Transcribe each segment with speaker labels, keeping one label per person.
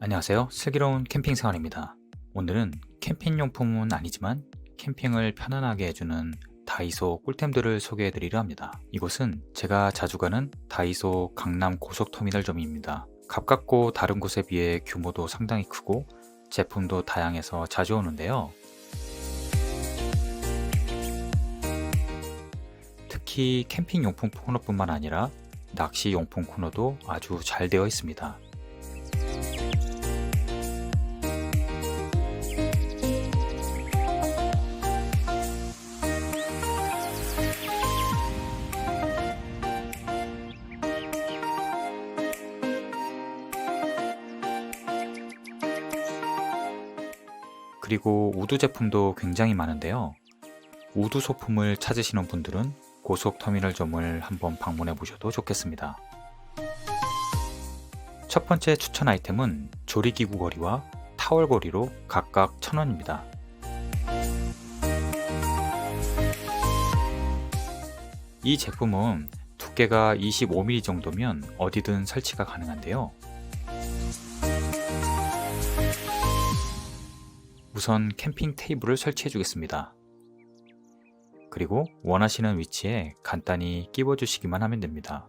Speaker 1: 안녕하세요. 슬기로운 캠핑 생활입니다. 오늘은 캠핑용품은 아니지만 캠핑을 편안하게 해주는 다이소 꿀템들을 소개해 드리려 합니다. 이곳은 제가 자주 가는 다이소 강남 고속터미널점입니다. 가깝고 다른 곳에 비해 규모도 상당히 크고 제품도 다양해서 자주 오는데요. 특히 캠핑 용품 코너뿐만 아니라 낚시 용품 코너도 아주 잘 되어 있습니다. 그리고 우드 제품도 굉장히 많은데요. 우드 소품을 찾으시는 분들은 고속터미널점을 한번 방문해 보셔도 좋겠습니다. 첫 번째 추천 아이템은 조리기구 거리와 타월 거리로 각각 1000원입니다. 이 제품은 두께가 25mm 정도면 어디든 설치가 가능한데요. 우선 캠핑 테이블을 설치해 주겠습니다. 그리고 원하시는 위치에 간단히 끼워 주시기만 하면 됩니다.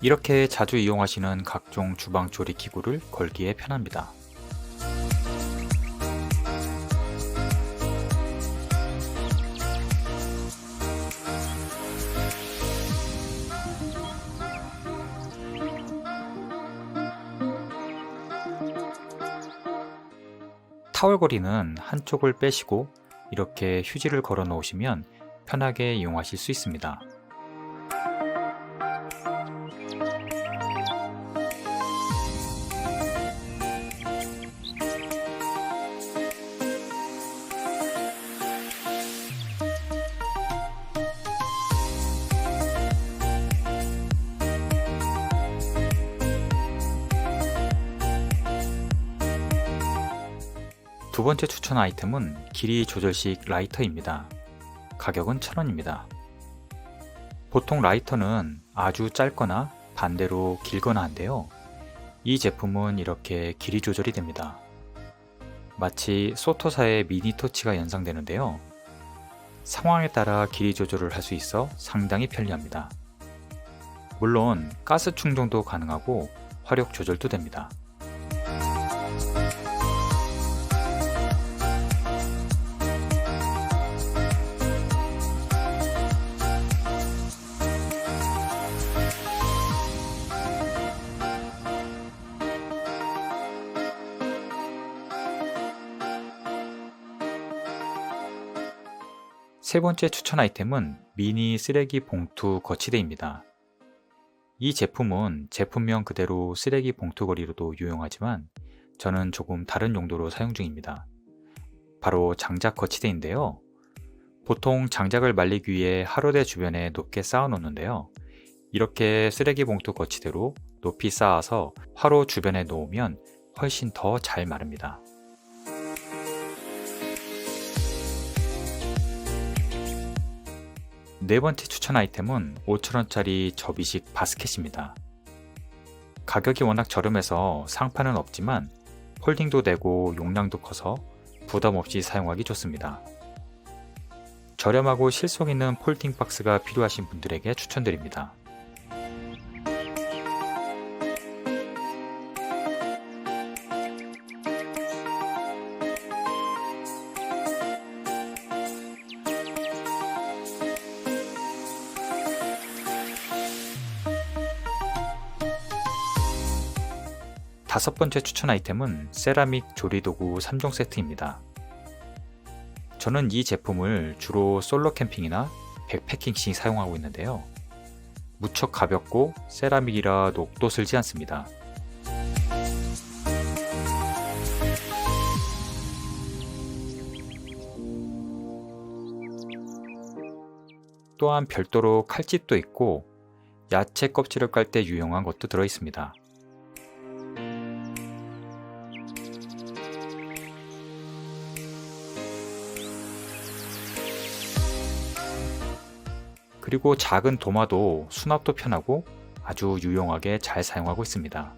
Speaker 1: 이렇게 자주 이용하시는 각종 주방 조리 기구를 걸기에 편합니다. 타월거리는 한쪽을 빼시고 이렇게 휴지를 걸어 놓으시면 편하게 이용하실 수 있습니다. 번째 추천 아이템은 길이 조절식 라이터입니다. 가격은 1000원입니다. 보통 라이터는 아주 짧거나 반대로 길거나 한데요. 이 제품은 이렇게 길이 조절이 됩니다. 마치 소토사의 미니 토치가 연상되는데요. 상황에 따라 길이 조절을 할 수 있어 상당히 편리합니다. 물론 가스 충전도 가능하고 화력 조절도 됩니다. 세 번째 추천 아이템은 미니 쓰레기 봉투 거치대입니다. 이 제품은 제품명 그대로 쓰레기 봉투 거리로도 유용하지만 저는 조금 다른 용도로 사용 중입니다. 바로 장작 거치대인데요. 보통 장작을 말리기 위해 하로대 주변에 높게 쌓아 놓는데요. 이렇게 쓰레기 봉투 거치대로 높이 쌓아서 화로 주변에 놓으면 훨씬 더 잘 마릅니다. 네 번째 추천 아이템은 5천원짜리 접이식 바스켓입니다. 가격이 워낙 저렴해서 상판은 없지만 폴딩도 되고 용량도 커서 부담 없이 사용하기 좋습니다. 저렴하고 실속 있는 폴딩 박스가 필요하신 분들에게 추천드립니다. 다섯 번째 추천 아이템은 세라믹 조리도구 3종 세트입니다. 저는 이 제품을 주로 솔로 캠핑이나 백패킹 시 사용하고 있는데요. 무척 가볍고 세라믹이라 녹도 슬지 않습니다. 또한 별도로 칼집도 있고 야채 껍질을 깔 때 유용한 것도 들어 있습니다. 그리고 작은 도마도 수납도 편하고 아주 유용하게 잘 사용하고 있습니다.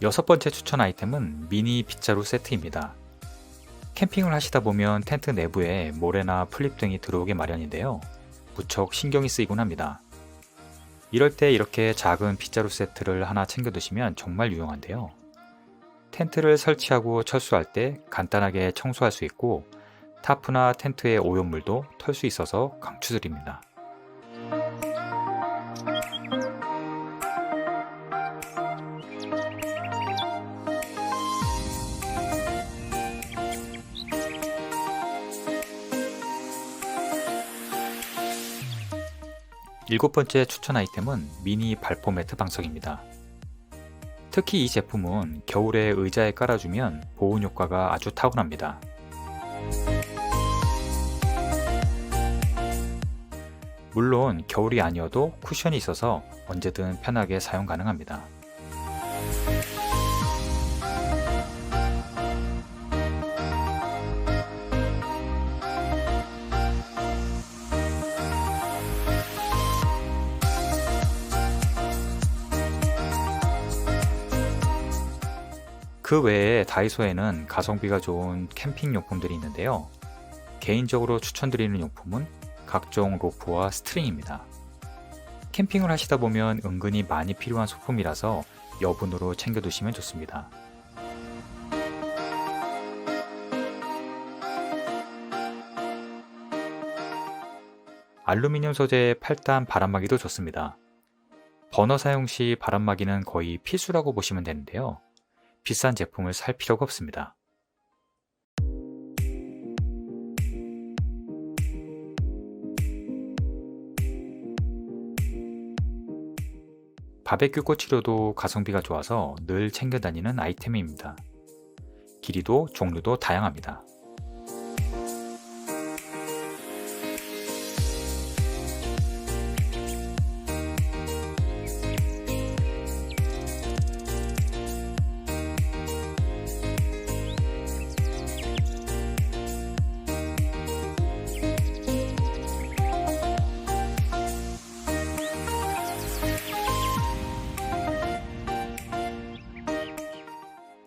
Speaker 1: 여섯 번째 추천 아이템은 미니 빗자루 세트입니다. 캠핑을 하시다 보면 텐트 내부에 모래나 플립 등이 들어오게 마련인데요. 무척 신경이 쓰이곤 합니다. 이럴 때 이렇게 작은 빗자루 세트를 하나 챙겨 두시면 정말 유용한데요. 텐트를 설치하고 철수할 때 간단하게 청소할 수 있고 타프나 텐트의 오염물도 털 수 있어서 강추드립니다. 일곱 번째 추천 아이템은 미니 발포 매트 방석입니다. 특히 이 제품은 겨울에 의자에 깔아주면 보온 효과가 아주 탁월합니다. 물론 겨울이 아니어도 쿠션이 있어서 언제든 편하게 사용 가능합니다. 그 외에 다이소에는 가성비가 좋은 캠핑 용품들이 있는데요. 개인적으로 추천드리는 용품은 각종 로프와 스트링입니다. 캠핑을 하시다 보면 은근히 많이 필요한 소품이라서 여분으로 챙겨두시면 좋습니다. 알루미늄 소재의 8단 바람막이도 좋습니다. 버너 사용 시 바람막이는 거의 필수라고 보시면 되는데요. 비싼 제품을 살 필요가 없습니다. 바베큐 꼬치료도 가성비가 좋아서 늘 챙겨 다니는 아이템입니다. 길이도 종류도 다양합니다.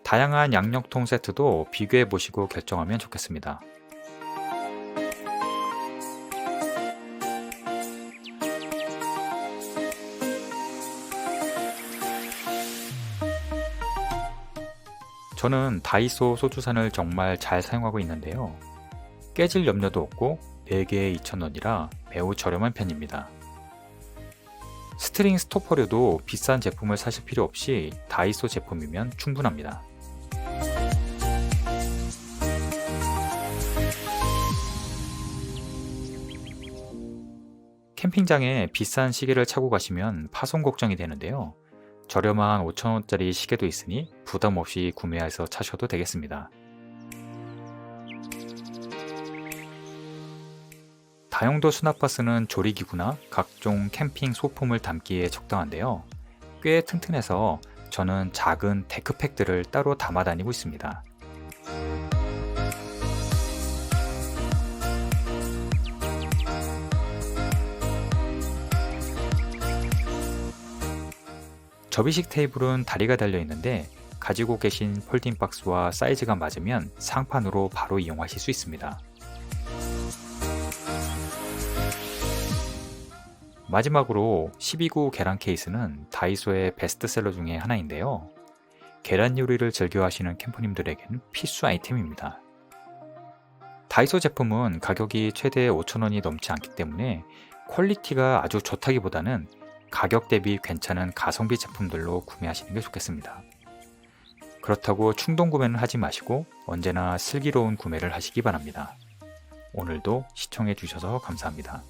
Speaker 1: 다양한 양념통 세트도 비교해 보시고 결정하면 좋겠습니다. 저는 다이소 소주산을 정말 잘 사용하고 있는데요. 깨질 염려도 없고 4개에 2,000원이라 매우 저렴한 편입니다. 스트링 스토퍼류도 비싼 제품을 사실 필요 없이 다이소 제품이면 충분합니다. 캠핑장에 비싼 시계를 차고 가시면 파손 걱정이 되는데요. 저렴한 5천원짜리 시계도 있으니 부담 없이 구매해서 차셔도 되겠습니다. 다용도 수납바스는 조리기구나 각종 캠핑 소품을 담기에 적당한데요. 꽤 튼튼해서 저는 작은 데크팩들을 따로 담아 다니고 있습니다. 접이식 테이블은 다리가 달려 있는데 가지고 계신 폴딩 박스와 사이즈가 맞으면 상판으로 바로 이용하실 수 있습니다. 마지막으로 12구 계란 케이스는 다이소의 베스트셀러 중에 하나인데요. 계란 요리를 즐겨 하시는 캠퍼님들에겐 필수 아이템입니다. 다이소 제품은 가격이 최대 5,000원이 넘지 않기 때문에 퀄리티가 아주 좋다기보다는 가격 대비 괜찮은 가성비 제품들로 구매하시는 게 좋겠습니다. 그렇다고 충동 구매는 하지 마시고 언제나 슬기로운 구매를 하시기 바랍니다. 오늘도 시청해 주셔서 감사합니다.